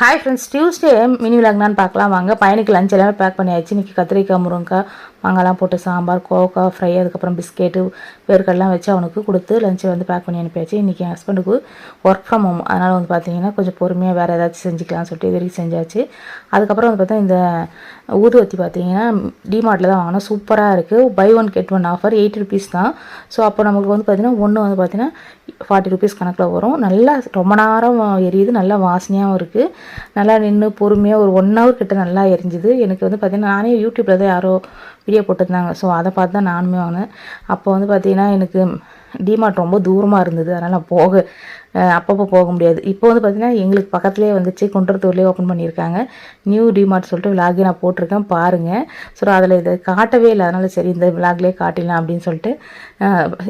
Hi friends Tuesday mini விளாக்னு பார்க்கலாம். வாங்க பையனுக்கு லஞ்ச் எல்லாமே பேக் பண்ணியாச்சு. இன்றைக்கி கத்திரிக்காய் முருங்கக்காய் மாங்காய்லாம் போட்டு சாம்பார் கோவக்காய் ஃப்ரை அதுக்கப்புறம் பிஸ்கெட்டு வேர்க்கடலாம் வச்சு அவனுக்கு கொடுத்து லஞ்சை வந்து பேக் பண்ணி அனுப்பியாச்சு. இன்றைக்கி என் ஹஸ்பண்டுக்கு ஒர்க் ஃப்ரம் ஹோம் அதனால் வந்து பார்த்திங்கன்னா கொஞ்சம் பொறுமையாக வேறு ஏதாச்சும் செஞ்சுக்கலாம்னு சொல்லிட்டு இது வரைக்கும் செஞ்சாச்சு. அதுக்கப்புறம் வந்து பார்த்தா இந்த ஊதுவத்தி பார்த்தீங்கன்னா டிமார்ட்டில் தான் வாங்கினோம். சூப்பராக இருக்குது buy one get one offer eighty rupees தான். ஸோ அப்போ நமக்கு வந்து பார்த்திங்கன்னா ஒன்று வந்து பார்த்திங்கன்னா ஃபார்ட்டி ருபீஸ் கணக்கில் வரும். நல்லா ரொம்ப நேரம் எரியுது. நல்லா வாசனையாகவும் இருக்குது நல்லா நின்று பொறுமையாக ஒரு ஒன் ஹவர் கிட்ட நல்லா எரிஞ்சுது. எனக்கு வந்து பார்த்திங்கன்னா நானே யூடியூப்பில் தான் யாரோ வீடியோ போட்டிருந்தாங்க. ஸோ அதை பார்த்து தான் நானுமே வாங்கினேன். அப்போ வந்து பார்த்திங்கன்னா எனக்கு டிமார்ட் ரொம்ப தூரமாக இருந்தது. அதனால் நான் போக அப்பப்போ போக முடியாது. இப்போ வந்து பார்த்திங்கன்னா எங்களுக்கு பக்கத்துலேயே வந்துச்சு குன்றத்தூர்லேயே ஓப்பன் பண்ணியிருக்காங்க. நியூ டிமார்ட் சொல்லிட்டு விலாகே நான் போட்டிருக்கேன். பாருங்கள் ஸோ அதில் இதை காட்டவே இல்லை. அதனால் சரி இந்த விலாக்லேயே காட்டிடலாம் அப்படின்னு சொல்லிட்டு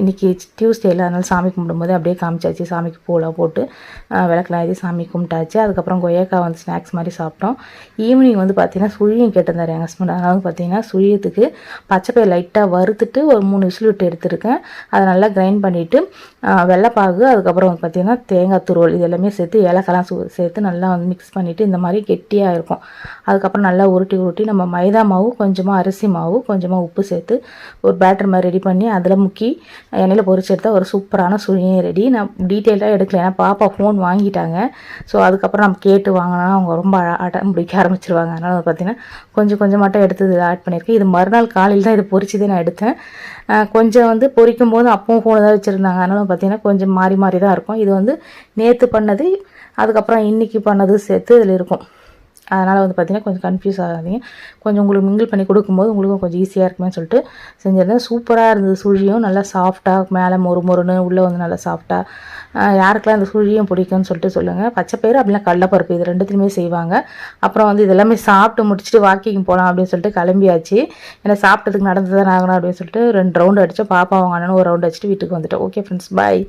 இன்றைக்கி டியூஸ்டே டியூஸ்டேயில் அதனால் சாமி கும்பிடும்போது அப்படியே காமிச்சாச்சு. சாமிக்கு பூலாம் போட்டு விளக்கெலாம் விளக்கெல்லாம் ஏற்றி சாமி கும்பிட்டாச்சு. அதுக்கப்புறம் கொய்யாக்காய் வந்து ஸ்நாக்ஸ் மாதிரி சாப்பிட்டோம். ஈவினிங் வந்து பார்த்திங்கன்னா சுழியம் கேட்டிருந்தார் எங்கள் ஹஸ்பண்ட் அதனால் வந்து பார்த்திங்கன்னா சுழியத்துக்கு பச்சைப்பயிர் லைட்டாக வறுத்துட்டு ஒரு மூணு விசில் விட்டு எடுத்துருக்கேன். அதை நல்லா கிரைண்ட் பண்ணிவிட்டு வெள்ளைப்பாகு அதுக்கப்புறம் வந்து பார்த்திங்கன்னா தேங்காய் துருவல் இது எல்லாமே சேர்த்து ஏலக்காய்லாம் சு சேர்த்து நல்லா வந்து மிக்ஸ் பண்ணிவிட்டு இந்த மாதிரி கெட்டியாக இருக்கும். அதுக்கப்புறம் நல்லா உருட்டி உருட்டி நம்ம மைதா மாவு கொஞ்சமாக அரிசி மாவு கொஞ்சமாக உப்பு சேர்த்து ஒரு பேட்டர் மாதிரி ரெடி பண்ணி அதில் முக்கி எண்ணெயில் பொறிச்சு எடுத்தால் ஒரு சூப்பரான சுழியை ரெடி நான் டீட்டெயிலாக எடுக்கல ஏன்னா பாப்பா ஃபோன் வாங்கிட்டாங்க. ஸோ அதுக்கப்புறம் நம்ம கேட்டு வாங்கினா அவங்க ரொம்ப அடம் பிடிக்க ஆரம்பிச்சிருவாங்க. அதனால் வந்து பார்த்திங்கன்னா கொஞ்சம் கொஞ்சம் மட்டும் எடுத்து இது ஆட் பண்ணியிருக்கேன். இது மறுநாள் காலையில் தான் இது பொறிச்சு நான் எடுத்தேன். கொஞ்சம் வந்து பொரிக்கும் போது அப்பவும் ஃபோன் தான் வச்சுருந்தாங்க. அதனால பார்த்தீங்கன்னா கொஞ்சம் மாறி மாறி தான் இருக்கும். இது வந்து நேற்று பண்ணது அதுக்கப்புறம் இன்னைக்கு பண்ணது சேர்த்து இதில் இருக்கும். அதனால் வந்து பார்த்திங்கன்னா கொஞ்சம் கன்ஃபியூஸ் ஆகாதீங்க. கொஞ்சம் உங்களுக்கு மிங்கிள் பண்ணி கொடுக்கும்போது உங்களுக்கும் கொஞ்சம் ஈஸியாக இருக்குமே சொல்லிட்டு செஞ்சிருந்தேன். சூப்பராக இருந்தது சுழியும். நல்லா சாஃப்டாக மேலே மொறு மொறுன்னு உள்ளே வந்து நல்லா சாஃப்டாக யாருக்கெல்லாம் இந்த சுழியும் பிடிக்கும்னு சொல்லிட்டு சொல்லுங்கள் பச்சை பயிறு அப்படின்னா கடலப்பருப்பு இது ரெண்டுத்துலையுமே செய்வாங்க. அப்புறம் வந்து இதெல்லாமே சாப்பிட்டு முடிச்சுட்டு வாக்கிங் போகலாம் அப்படின்னு சொல்லிட்டு கிளம்பியாச்சு. ஏன்னா சாப்பிட்டதுக்கு நடந்து தான் ஆகணும் அப்படின்னு சொல்லிட்டு ரெண்டு ரவுண்டு அடித்தோம் பாப்பா அவங்க அண்ணனும் ஒரு ரவுண்டு அடிச்சுட்டு வீட்டுக்கு வந்துட்டோம். Okay friends bye